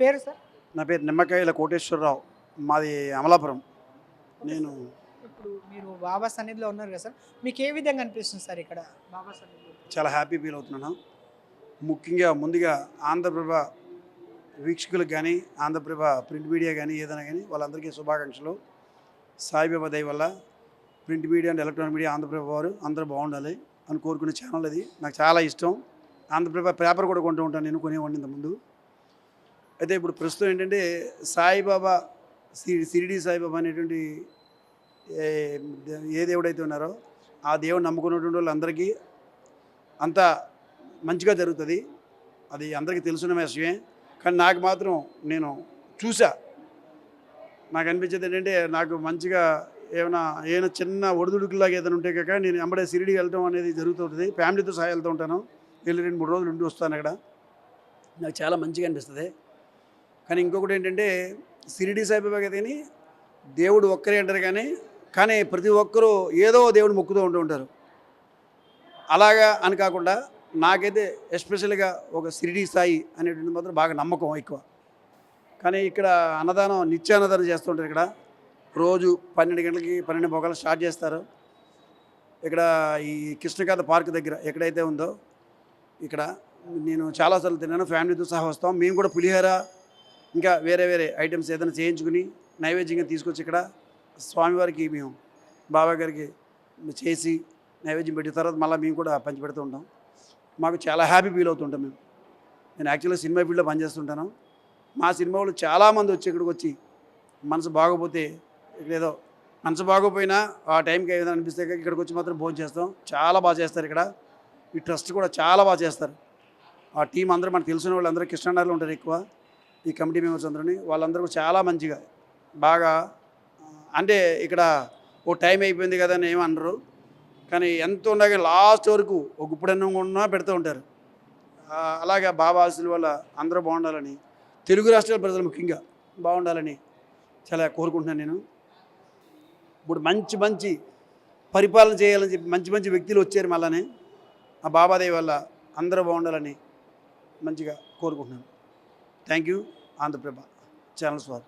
పేరు సార్? నా పేరు నిమ్మకాయల కోటేశ్వరరావు. మాది అమలాపురం. నేను ఇప్పుడు మీరు బాబా సన్నిధిలో ఉన్నారు కదా సార్ మీకు ఏ విధంగా అనిపిస్తుంది సార్ ఇక్కడ బాబా సన్నిధిలో? చాలా హ్యాపీ ఫీల్ అవుతున్నాను. ముఖ్యంగా ముందుగా ఆంధ్రప్రభ వీక్షకులకు కానీ ఆంధ్రప్రభ ప్రింట్ మీడియా కానీ ఏదైనా కానీ వాళ్ళందరికీ శుభాకాంక్షలు. సాయిబాబా దయ వల్ల print media and electronic media Andhraprabha వారు అందరూ బాగుండాలి అని కోరుకునే ఛానల్ అది. నాకు చాలా ఇష్టం. ఆంధ్రప్రభ పేపర్ కూడా కొంటూ ఉంటాను నేను కొనేవాడిని ఇంతకుముందు. అయితే ఇప్పుడు ప్రస్తుతం ఏంటంటే సాయిబాబా సిరి సిరిడి సాయిబాబా అనేటువంటి ఏ ఏ దేవుడైతే ఉన్నారో ఆ దేవుడు నమ్ముకున్నటువంటి వాళ్ళందరికీ అంతా మంచిగా జరుగుతుంది. అది అందరికీ తెలుసున్న విషయమే. కానీ నాకు మాత్రం నేను చూసా. నాకు అనిపించేది ఏంటంటే నాకు మంచిగా ఏమైనా ఏమైనా చిన్న ఒడిదుడుకులాగా ఏదైనా ఉంటే కాక నేను ఎంబడే సిరిడి వెళ్ళడం అనేది జరుగుతుంటుంది. ఫ్యామిలీతో సహా వెళ్తూ ఉంటాను. వెళ్ళి రెండు మూడు రోజులు ఉండి వస్తాను అక్కడ. నాకు చాలా మంచిగా అనిపిస్తుంది. కానీ ఇంకొకటి ఏంటంటే సిరిడి సాయిబాబా కానీ దేవుడు ఒక్కరే అంటారు కానీ కానీ ప్రతి ఒక్కరూ ఏదో దేవుడు మొక్కుతూ ఉంటూ ఉంటారు. అలాగా అని కాకుండా నాకైతే ఎస్పెషల్గా ఒక సిరిడి సాయి అనేటువంటి మాత్రం బాగా నమ్మకం ఎక్కువ. కానీ ఇక్కడ అన్నదానం నిత్య అన్నదానం చేస్తుంటారు ఇక్కడ. రోజు పన్నెండు గంటలకి పన్నెండు మొక్కలు స్టార్ట్ చేస్తారు. ఇక్కడ ఈ కృష్ణకాథ పార్క్ దగ్గర ఎక్కడైతే ఉందో ఇక్కడ నేను చాలాసార్లు తిన్నాను ఫ్యామిలీతో సహా వస్తాం. మేము కూడా పులిహోర ఇంకా వేరే వేరే ఐటమ్స్ ఏదైనా చేయించుకుని నైవేద్యంగా తీసుకొచ్చి ఇక్కడ స్వామివారికి మేము బాబా గారికి చేసి నైవేద్యం పెట్టిన తర్వాత మళ్ళీ మేము కూడా పంచిపెడుతూ ఉంటాం. మాకు చాలా హ్యాపీ ఫీల్ అవుతుంటాం మేము. నేను యాక్చువల్గా సినిమా ఫీల్డ్లో పనిచేస్తుంటాను. మా సినిమా వాళ్ళు చాలామంది వచ్చి ఇక్కడికి వచ్చి మనసు బాగోపోతే ఇక్కడ ఏదో మనసు బాగోపోయినా ఆ టైంకి ఏదైనా అనిపిస్తే ఇక్కడికి వచ్చి మాత్రం భోజనం చేస్తాం. చాలా బాగా చేస్తారు ఇక్కడ. ఈ ట్రస్ట్ కూడా చాలా బాగా చేస్తారు. ఆ టీం అందరూ మనకు తెలిసిన వాళ్ళందరూ కృష్ణానగర్లో ఉంటారు ఎక్కువ. ఈ కమిటీ మెంబర్స్ అందరూ వాళ్ళందరూ చాలా మంచిగా బాగా అంటే ఇక్కడ ఓ టైం అయిపోయింది కదా అని ఏమీ అనరు. కానీ ఎంత ఉండగా లాస్ట్ వరకు ఒక గుప్పుడన్నం ఉన్నా పెడుతూ ఉంటారు. అలాగే బాబా ఆశల వల్ల అందరూ బాగుండాలని తెలుగు రాష్ట్రాల ప్రజలు ముఖ్యంగా బాగుండాలని చాలా కోరుకుంటున్నాను నేను. ఇప్పుడు మంచి మంచి పరిపాలన చేయాలని చెప్పి మంచి మంచి వ్యక్తులు వచ్చారు మళ్ళానే. ఆ బాబాదేవి వల్ల అందరూ బాగుండాలని మంచిగా కోరుకుంటున్నాను. థ్యాంక్ యూ ఆంధ్రప్రభ ఛానల్స్ వారు